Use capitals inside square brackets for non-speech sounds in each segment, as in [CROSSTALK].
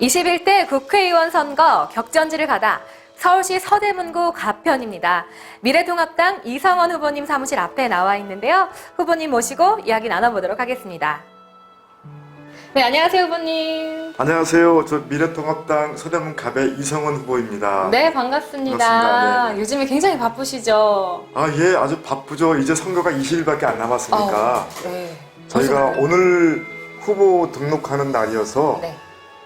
21대 국회의원 선거 격전지를 가다 서울시 서대문구 가편입니다. 미래통합당 이성원 후보님 사무실 앞에 나와 있는데요. 후보님 모시고 이야기 나눠보도록 하겠습니다. 네, 안녕하세요, 후보님. 안녕하세요. 저 미래통합당 서대문 갑의 이성원 후보입니다. 네, 반갑습니다. 반갑습니다. 네, 네. 요즘에 굉장히 바쁘시죠? 아, 예, 아주 바쁘죠. 이제 선거가 20일밖에 안 남았으니까 네. 저희가 오늘 후보 등록하는 날이어서 네.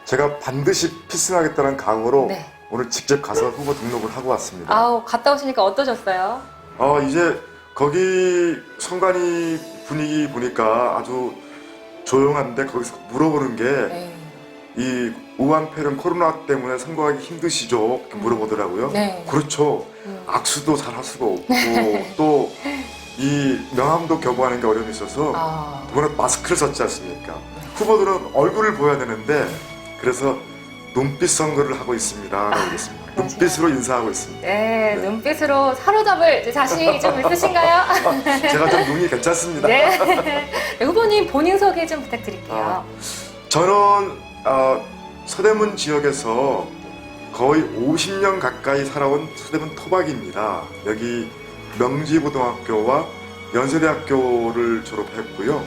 제가 반드시 필승하겠다는 각오로 네. 오늘 직접 가서 후보 등록을 하고 왔습니다. 아우, 갔다 오시니까 어떠셨어요? 어, 이제 거기 선관위 분위기 보니까 아주 조용한데 거기서 물어보는 게이 네. 우한폐렴 코로나 때문에 선거하기 힘드시죠? 이렇게 물어보더라고요. 네. 그렇죠. 음. 악수도 잘 할 수가 없고 또 이 명함도 교부하는 게 어려움이 있어서 아, 이번에 마스크를 썼지 않습니까? 후보들은 얼굴을 보여야 되는데 그래서 눈빛 선거를 하고 있습니다. 라고 했습니다. 아. 눈빛으로 인사하고 있습니다. 네, 네. 눈빛으로 사로잡을 자신이 좀 있으신가요? [LAUGHS] 제가 좀 눈이 괜찮습니다. 네. 네, 후보님 본인 소개 좀 부탁드릴게요. 아. 저는 어, 서대문 지역에서 거의 50년 가까이 살아온 서대문 토박입니다. 여기 명지고등학교와 연세대학교를 졸업했고요.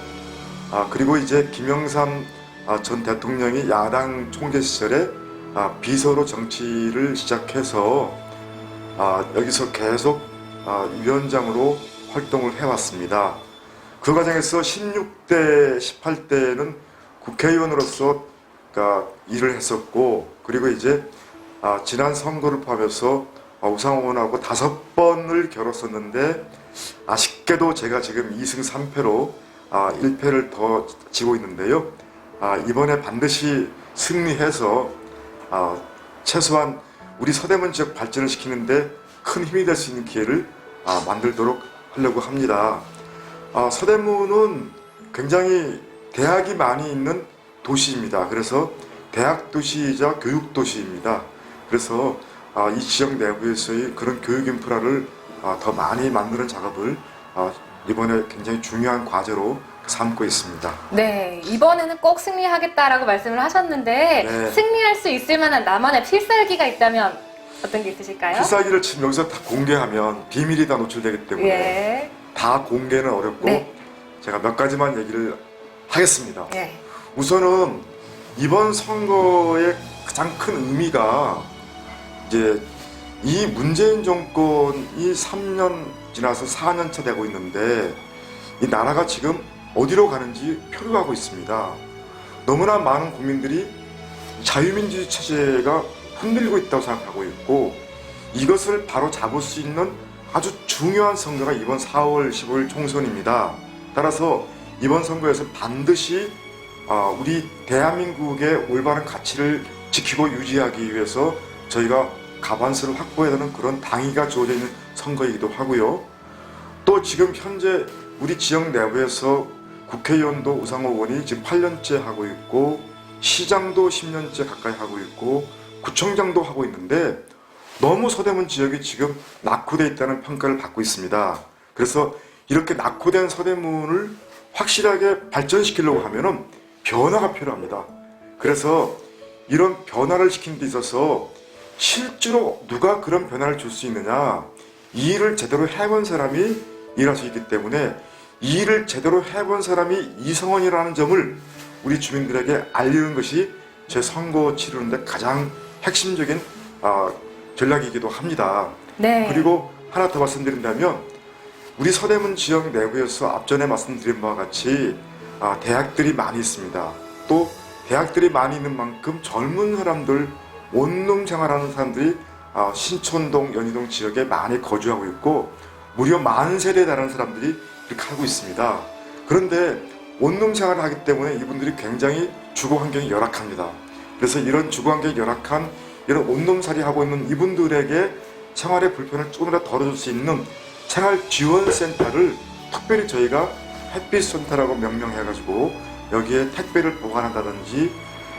아, 그리고 이제 김영삼 아, 전 대통령이 야당 총재 시절에 아, 비서로 정치를 시작해서 아, 여기서 계속 아, 위원장으로 활동을 해왔습니다. 그 과정에서 16대, 18대는 국회의원으로서 일을 했었고 그리고 이제 아, 지난 선거를 포함해서 아, 우상호 의원하고 다섯 번을 겨뤘었는데 아쉽게도 제가 지금 2승 3패로 아, 1패를 더 지고 있는데요. 아, 이번에 반드시 승리해서 아, 최소한 우리 서대문 지역 발전을 시키는데 큰 힘이 될 수 있는 기회를 아, 만들도록 하려고 합니다. 아, 서대문은 굉장히 대학이 많이 있는 도시입니다. 그래서 대학 도시이자 교육 도시입니다. 그래서 아, 이 지역 내부에서의 그런 교육 인프라를 아, 더 많이 만드는 작업을 아, 이번에 굉장히 중요한 과제로 삼고 있습니다. 네, 이번에는 꼭 승리하겠다라고 말씀을 하셨는데 네. 승리할 수 있을 만한 나만의 필살기가 있다면 어떤 게 있으실까요? 필살기를 지금 여기서 다 공개하면 비밀이 다 노출되기 때문에 예. 다 공개는 어렵고 네. 제가 몇 가지만 얘기를 하겠습니다. 예. 우선은 이번 선거의 가장 큰 의미가 이제 이 문재인 정권이 3년 지나서 4년 차 되고 있는데 이 나라가 지금 어디로 가는지 표류하고 있습니다. 너무나 많은 국민들이 자유민주주의 체제가 흔들리고 있다고 생각하고 있고 이것을 바로 잡을 수 있는 아주 중요한 선거가 이번 4월 15일 총선입니다. 따라서 이번 선거에서 반드시 아, 우리 대한민국의 올바른 가치를 지키고 유지하기 위해서 저희가 가반수를 확보해야 되는 그런 당위가 주어져 있는 선거이기도 하고요. 또 지금 현재 우리 지역 내부에서 국회의원도 우상호 의원이 지금 8년째 하고 있고 시장도 10년째 가까이 하고 있고 구청장도 하고 있는데 너무 서대문 지역이 지금 낙후돼 있다는 평가를 받고 있습니다. 그래서 이렇게 낙후된 서대문을 확실하게 발전시키려고 하면은 변화가 필요합니다. 그래서 이런 변화를 시키는 데 있어서 실제로 누가 그런 변화를 줄 수 있느냐 이 일을 제대로 해본 사람이 일할 수 있기 때문에 이 일을 제대로 해본 사람이 이성원이라는 점을 우리 주민들에게 알리는 것이 제 선거 치르는데 가장 핵심적인 아, 전략이기도 합니다. 네. 그리고 하나 더 말씀드린다면 우리 서대문 지역 내부에서 앞전에 말씀드린 바와 같이 아, 대학들이 많이 있습니다. 또 대학들이 많이 있는 만큼 젊은 사람들, 원룸 생활하는 사람들이 아, 신촌동, 연희동 지역에 많이 거주하고 있고 무려 만 세대에 달하는 사람들이 이렇게 하고 있습니다. 그런데 원룸 생활을 하기 때문에 이분들이 굉장히 주거 환경이 열악합니다. 그래서 이런 주거 환경이 열악한 이런 원룸살이 하고 있는 이분들에게 생활의 불편을 조금이라도 덜어줄 수 있는 생활 지원 센터를 특별히 저희가 햇빛 센터라고 명명해가지고 여기에 택배를 보관한다든지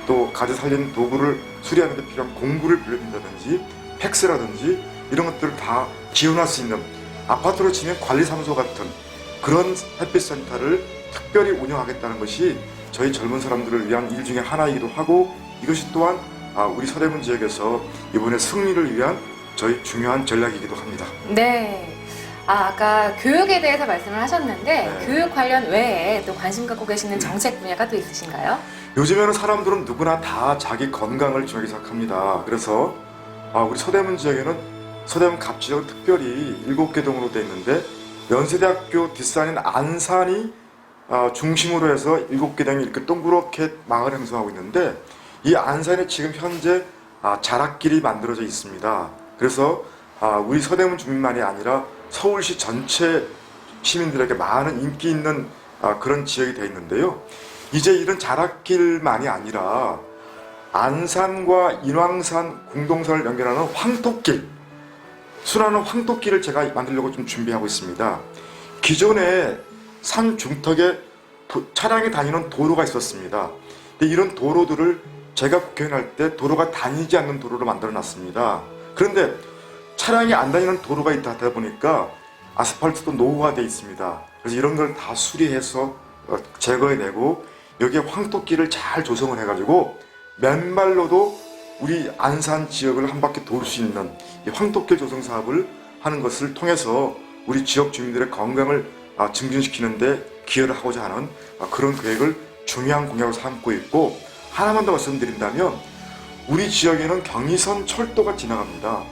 또 가지 살리는 도구를 수리하는 데 필요한 공구를 빌려준다든지 팩스라든지 이런 것들을 다 지원할 수 있는 아파트로 치면 관리사무소 같은 그런 햇빛 센터를 특별히 운영하겠다는 것이 저희 젊은 사람들을 위한 일 중에 하나이기도 하고 이것이 또한 아, 우리 서대문 지역에서 이번에 승리를 위한 저희 중요한 전략이기도 합니다. 네. 아, 아까 교육에 대해서 말씀을 하셨는데 네. 교육 관련 외에 또 관심 갖고 계시는 정책 분야가 또 있으신가요? 요즘에는 사람들은 누구나 다 자기 건강을 중요하게 생각합니다. 그래서 아, 우리 서대문 지역에는 서대문 갑 지역은 특별히 일곱 개 동으로 되어 있는데 연세대학교 뒷산인 안산이 아, 중심으로 해서 일곱 개 동이 이렇게 동그랗게 망을 형성하고 있는데 이 안산에 지금 현재 아, 자락길이 만들어져 있습니다. 그래서 아, 우리 서대문 주민만이 아니라 서울시 전체 시민들에게 많은 인기 있는 아, 그런 지역이 되어 있는데요. 이제 이런 자락길만이 아니라 안산과 인왕산 공동선을 연결하는 황토길, 순환은 황토길을 제가 만들려고 좀 준비하고 있습니다. 기존에 산 중턱에 도- 차량이 다니는 도로가 있었습니다. 근데 이런 도로들을 제가 국회의원 할 때 도로가 다니지 않는 도로로 만들어 놨습니다. 그런데 차량이 안 다니는 도로가 있다 하다 보니까 아스팔트도 노후화되어 있습니다. 그래서 이런 걸 다 수리해서 어, 제거해내고 여기에 황토길을 잘 조성을 해가지고 맨발로도 우리 안산 지역을 한 바퀴 돌 수 있는 이 황토길 조성 사업을 하는 것을 통해서 우리 지역 주민들의 건강을 아, 증진시키는데 기여를 하고자 하는 아, 그런 계획을 중요한 공약으로 삼고 있고 하나만 더 말씀드린다면 우리 지역에는 경의선 철도가 지나갑니다.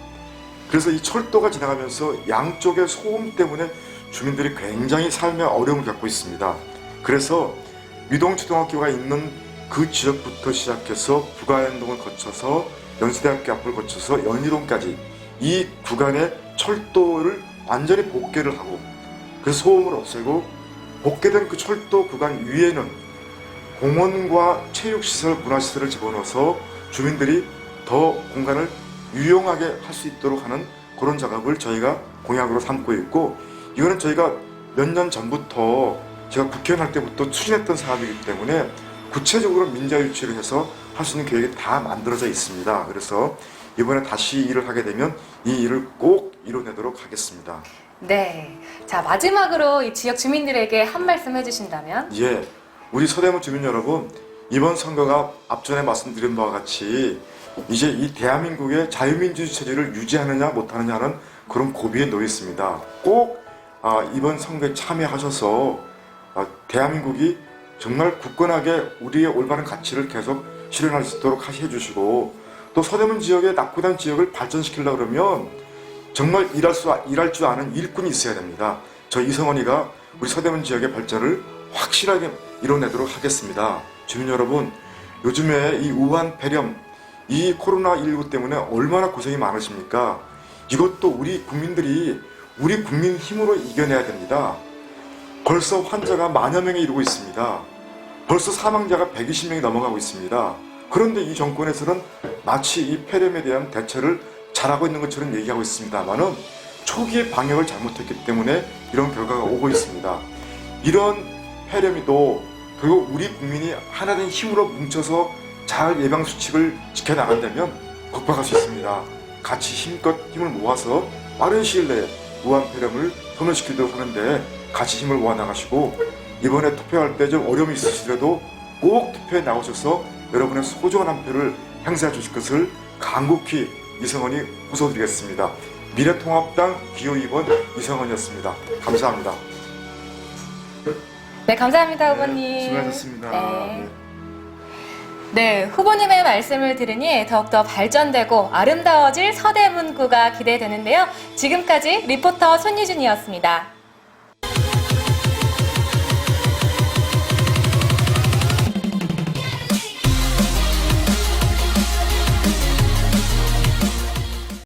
그래서 이 철도가 지나가면서 양쪽의 소음 때문에 주민들이 굉장히 삶의 어려움을 겪고 있습니다. 그래서 위동초등학교가 있는 그 지역부터 시작해서 부가연동을 거쳐서 연세대학교 앞을 거쳐서 연희동까지 이 구간의 철도를 완전히 복개를 하고 그 소음을 없애고 복개된 그 철도 구간 위에는 공원과 체육시설, 문화시설을 집어넣어서 주민들이 더 공간을 유용하게 할 수 있도록 하는 그런 작업을 저희가 공약으로 삼고 있고 이거는 저희가 몇 년 전부터 제가 국회의원 할 때부터 추진했던 사업이기 때문에 구체적으로 민자 유치를 해서 할 수 있는 계획이 다 만들어져 있습니다. 그래서 이번에 다시 일을 하게 되면 이 일을 꼭 이뤄내도록 하겠습니다. 네. 자, 마지막으로 이 지역 주민들에게 한 말씀 해주신다면? 예, 우리 서대문 주민 여러분, 이번 선거가 앞전에 말씀드린 바와 같이 이제 이 대한민국의 자유민주주의 체제를 유지하느냐 못하느냐는 그런 고비에 놓여 있습니다. 꼭 아, 이번 선거에 참여하셔서 아, 대한민국이 정말 굳건하게 우리의 올바른 가치를 계속 실현할 수 있도록 하시 해주시고 또 서대문 지역의 낙후된 지역을 발전시키려고 그러면 정말 일할 수 일할 줄 아는 일꾼이 있어야 됩니다. 저 이성원이가 우리 서대문 지역의 발전을 확실하게 이뤄내도록 하겠습니다. 주민 여러분, 요즘에 이 우한 폐렴, 이 코로나 19 때문에 얼마나 고생이 많으십니까? 이것도 우리 국민들이 우리 국민 힘으로 이겨내야 됩니다. 벌써 환자가 만여 명에 이르고 있습니다. 벌써 사망자가 120명이 넘어가고 있습니다. 그런데 이 정권에서는 마치 이 폐렴에 대한 대처를 잘하고 있는 것처럼 얘기하고 있습니다만은 초기에 방역을 잘못했기 때문에 이런 결과가 오고 있습니다. 이런 폐렴이도 결국 우리 국민이 하나된 힘으로 뭉쳐서 잘 예방 수칙을 지켜 나간다면 극복할 수 있습니다. 같이 힘껏 힘을 모아서 빠른 시일 내에 무한 폐렴을 소멸시키도록 하는데 같이 힘을 모아 나가시고 이번에 투표할 때 좀 어려움이 있으시더라도 꼭 투표에 나오셔서 여러분의 소중한 한 표를 행사해 주실 것을 간곡히 이성원이 호소드리겠습니다. 미래통합당 기호 2번 이성원이었습니다. 감사합니다. 네, 감사합니다, 후보님. 수고하셨습니다. 네. 네, 후보님의 말씀을 들으니 더욱더 발전되고 아름다워질 서대문구가 기대되는데요. 지금까지 리포터 손예준이었습니다.